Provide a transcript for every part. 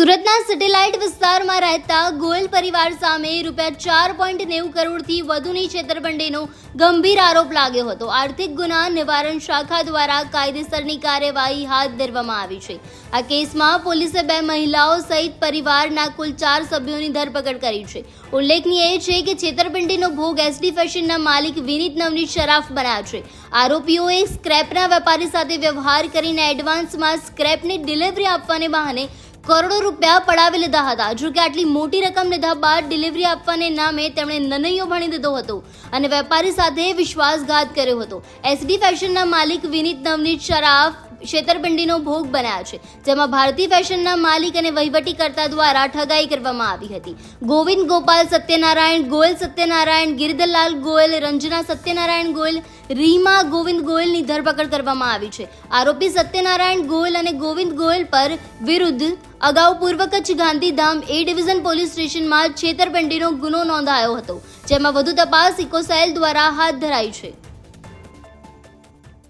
સુરતના સેટેલાઇટ વિસ્તારમાં રહેતા ગોયલ પરિવાર સામે રૂપિયા ચાર પોઈન્ટ નેવું કરોડથી વધુની છેતરપિંડીનો ગંભીર આરોપ લાગ્યો હતો. આર્થિક ગુના નિવારણ શાખા દ્વારા કાયદેસરની કાર્યવાહી હાથ ધરવામાં આવી છે. આ કેસમાં પોલીસે બે મહિલાઓ સહિત પરિવારના કુલ ચાર સભ્યોની ધરપકડ કરી છે. ઉલ્લેખનીય એ છે કે છેતરપિંડીનો ભોગ એસડી ફેશનના માલિક વિનીત નવનીત શરાફ બન્યા છે. આરોપીઓએ સ્ક્રેપના વેપારી સાથે વ્યવહાર કરીને એડવાન્સમાં સ્ક્રેપની ડિલિવરી આપવાને બહાને કરોડો રૂપિયા પડાવી લીધા હતા. જો કે આટલી મોટી રકમ લીધા બાદ ડિલિવરી આપવાને નામે તેમણે નનૈયો ભણી દીધો હતો અને વેપારી સાથે વિશ્વાસઘાત કર્યો હતો. એસડી ફેશનના માલિક વિનીત નવનીત શરાફ છેતરપિંડીનો ભોગ બન્યા છે, જેમાં ભારતી ફેશનના માલિક અને વહીવટીકર્તા દ્વારા ઠગાઈ કરવામાં આવી હતી. ગોવિંદ ગોપાલ સત્યનારાયણ ગોયલ સત્યનારાયણ ગિરધરલાલ ગોયલ, રંજના સત્યનારાયણ ગોયલ, રીમા ગોવિંદ ગોયલની ધરપકડ કરવામાં આવી છે. આરોપી સત્યનારાયણ ગોયલ અને ગોવિંદ ગોયલ પર વિરુદ્ધ અગાઉ પૂર્વ Kutch Gandhidham A division police સ્ટેશનમાં છેતરપિંડીનો ગુનો નોંધાયો હતો, જેમાં વધુ તપાસ ઇકોસેલ દ્વારા હાથ ધરાઈ છે.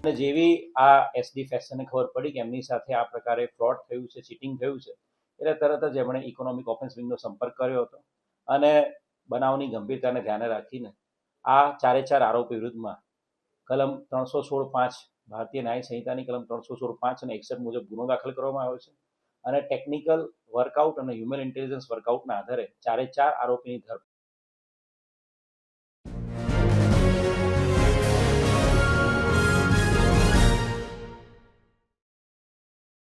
અને જેવી આ એસડી ફેશનને ખબર પડી કે એમની સાથે આ પ્રકારે ફ્રોડ થયું છે ચીટિંગ થયું છે, એટલે તરત જ એમણે ઇકોનોમિક ઓફેન્સ વિંગનો સંપર્ક કર્યો હતો. અને બનાવની ગંભીરતાને ધ્યાને રાખીને આ ચારે ચાર આરોપી વિરુદ્ધમાં કલમ ત્રણસો સોળ પાંચ ભારતીય ન્યાય સંહિતાની કલમ ત્રણસો સોળ પાંચ અને એકસઠ મુજબ ગુનો દાખલ કરવામાં આવ્યો છે. અને ટેકનિકલ વર્કઆઉટ અને હ્યુમન ઇન્ટેલિજન્સ વર્કઆઉટના આધારે ચારે ચાર આરોપીની ધરપકડ